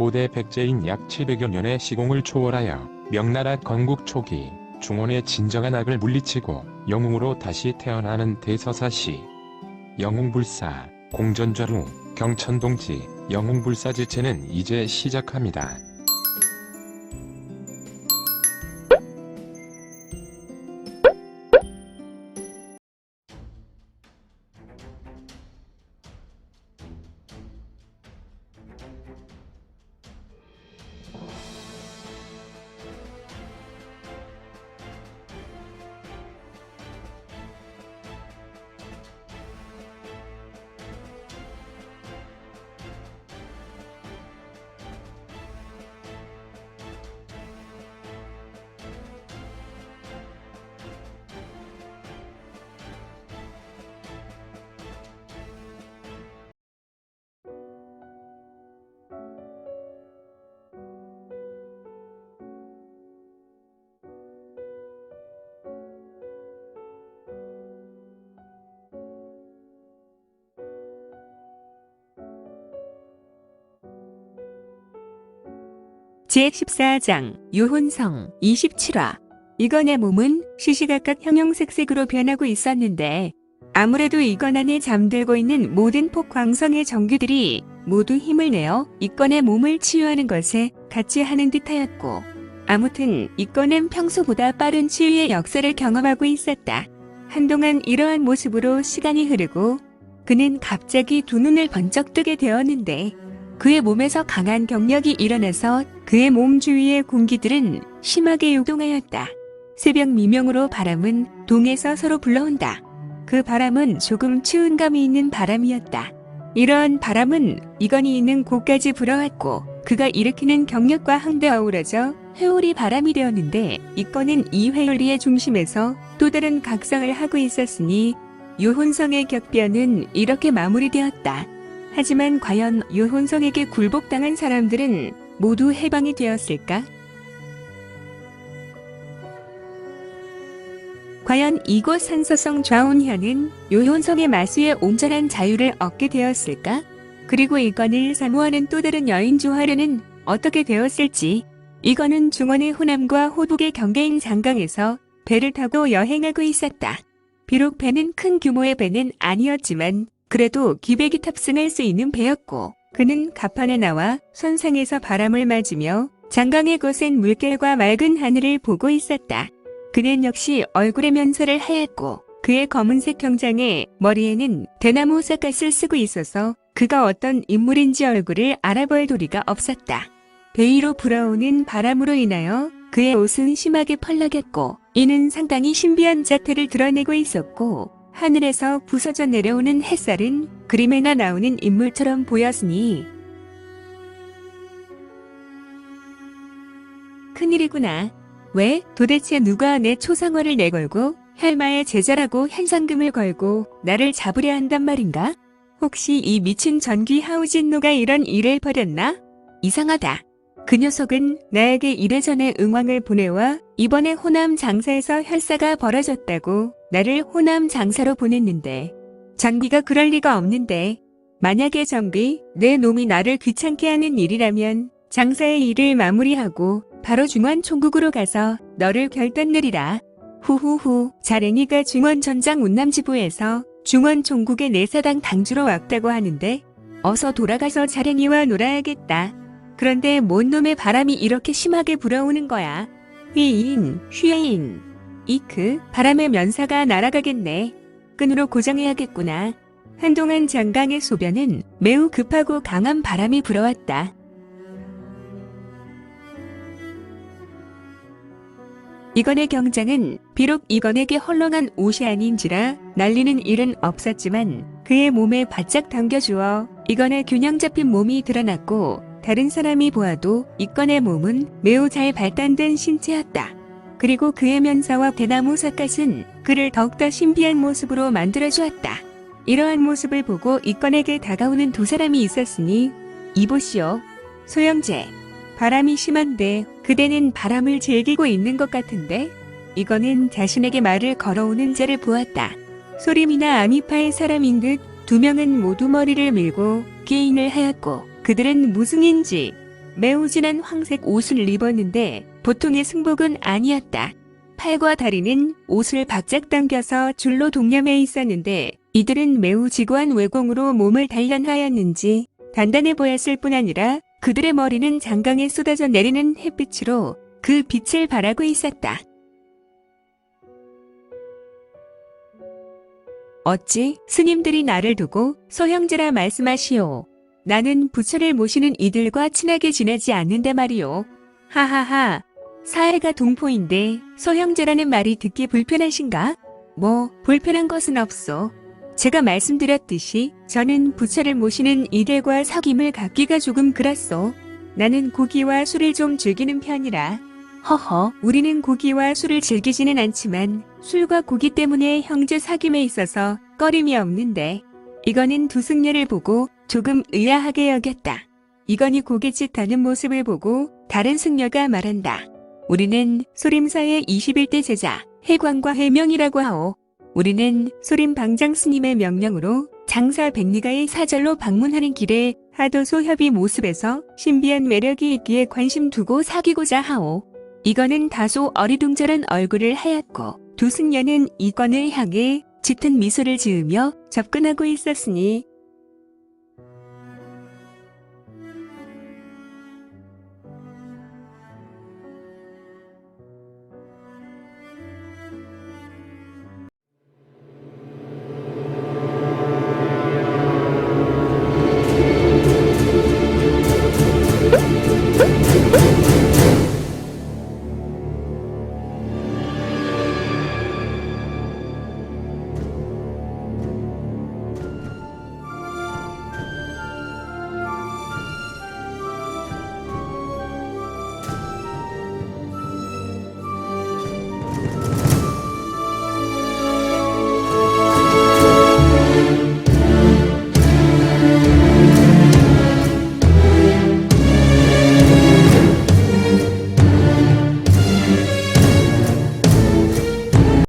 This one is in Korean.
고대 백제인 약 700여 년의 시공을 초월하여 명나라 건국 초기 중원의 진정한 악을 물리치고 영웅으로 다시 태어나는 대서사시 영웅불사 공전좌루 경천동지 영웅불사 지체는 이제 시작합니다. 제14장 유혼성 27화 이건의 몸은 시시각각 형형색색으로 변하고 있었는데 아무래도 이건 안에 잠들고 있는 모든 폭광성의 정규들이 모두 힘을 내어 이건의 몸을 치유하는 것에 같이 하는 듯하였고 아무튼 이건은 평소보다 빠른 치유의 역사를 경험하고 있었다. 한동안 이러한 모습으로 시간이 흐르고 그는 갑자기 두 눈을 번쩍 뜨게 되었는데 그의 몸에서 강한 경력이 일어나서 그의 몸 주위의 공기들은 심하게 요동하였다. 새벽 미명으로 바람은 동에서 서로 불러온다. 그 바람은 조금 추운 감이 있는 바람이었다. 이러한 바람은 이건이 있는 곳까지 불어왔고 그가 일으키는 경력과 한데 어우러져 회오리 바람이 되었는데 이건은 이 회오리의 중심에서 또 다른 각성을 하고 있었으니 유혼성의 격변은 이렇게 마무리되었다. 하지만 과연 유혼성에게 굴복당한 사람들은 모두 해방이 되었을까? 과연 이곳 산서성 좌운현은 요혼성의 마수에 온전한 자유를 얻게 되었을까? 그리고 이건을 사모하는 또 다른 여인 조하르는 어떻게 되었을지 이건은 중원의 호남과 호북의 경계인 장강에서 배를 타고 여행하고 있었다. 비록 배는 큰 규모의 배는 아니었지만 그래도 기백이 탑승할 수 있는 배였고 그는 갑판에 나와 선상에서 바람을 맞으며 장강의 거센 물결과 맑은 하늘을 보고 있었다. 그는 역시 얼굴에 면설을 하얗고 그의 검은색 경장에 머리에는 대나무 삿갓을 쓰고 있어서 그가 어떤 인물인지 얼굴을 알아볼 도리가 없었다. 배 위로 불어오는 바람으로 인하여 그의 옷은 심하게 펄럭였고 이는 상당히 신비한 자태를 드러내고 있었고 하늘에서 부서져 내려오는 햇살은 그림에나 나오는 인물처럼 보였으니 큰일이구나. 왜 도대체 누가 내 초상화를 내걸고 헬마의 제자라고 현상금을 걸고 나를 잡으려 한단 말인가? 혹시 이 미친 전귀 하우진노가 이런 일을 벌였나? 이상하다. 그 녀석은 나에게 이래전에 응왕을 보내와 이번에 호남 장사에서 혈사가 벌어졌다고 나를 호남 장사로 보냈는데 전귀가 그럴 리가 없는데 만약에 전귀 내 놈이 나를 귀찮게 하는 일이라면 장사의 일을 마무리하고 바로 중원 총국으로 가서 너를 결단 내리라. 후후후 자랭이가 중원 전장 운남지부에서 중원 총국의 내사당 당주로 왔다고 하는데 어서 돌아가서 자랭이와 놀아야겠다. 그런데 뭔 놈의 바람이 이렇게 심하게 불어오는 거야. 휘인, 휘인. 이크, 바람의 면사가 날아가겠네. 끈으로 고정해야겠구나. 한동안 장강의 소변은 매우 급하고 강한 바람이 불어왔다. 이건의 경장은 비록 이건에게 헐렁한 옷이 아닌지라 날리는 일은 없었지만 그의 몸에 바짝 당겨주어 이건의 균형 잡힌 몸이 드러났고 다른 사람이 보아도 이건의 몸은 매우 잘 발달된 신체였다. 그리고 그의 면사와 대나무 삿갓은 그를 더욱더 신비한 모습으로 만들어주었다. 이러한 모습을 보고 이건에게 다가오는 두 사람이 있었으니 이보시오. 소영재. 바람이 심한데 그대는 바람을 즐기고 있는 것 같은데 이거는 자신에게 말을 걸어오는 자를 보았다. 소림이나 아미파의 사람인 듯 두 명은 모두 머리를 밀고 기인을 하였고 그들은 무승인지 매우 진한 황색 옷을 입었는데 보통의 승복은 아니었다. 팔과 다리는 옷을 바짝 당겨서 줄로 동념해 있었는데 이들은 매우 지고한 외공으로 몸을 단련하였는지 단단해 보였을 뿐 아니라 그들의 머리는 장강에 쏟아져 내리는 햇빛으로 그 빛을 발하고 있었다. 어찌 스님들이 나를 두고 소형제라 말씀하시오. 나는 부처를 모시는 이들과 친하게 지내지 않는데 말이오. 하하하. 사해가 동포인데 소형제라는 말이 듣기 불편하신가? 뭐 불편한 것은 없소. 제가 말씀드렸듯이 저는 부처를 모시는 이들과 사귐을 갖기가 조금 그렇소. 나는 고기와 술을 좀 즐기는 편이라. 허허, 우리는 고기와 술을 즐기지는 않지만 술과 고기 때문에 형제 사귐에 있어서 꺼림이 없는데 이거는 두 승려를 보고 조금 의아하게 여겼다. 이건이 고개짓하는 모습을 보고 다른 승려가 말한다. 우리는 소림사의 21대 제자 해광과 해명이라고 하오. 우리는 소림 방장 스님의 명령으로 장사 백리가의 사절로 방문하는 길에 하도소 협의 모습에서 신비한 매력이 있기에 관심 두고 사귀고자 하오. 이거는 다소 어리둥절한 얼굴을 하얗고 두 승려는 이건을 향해 짙은 미소를 지으며 접근하고 있었으니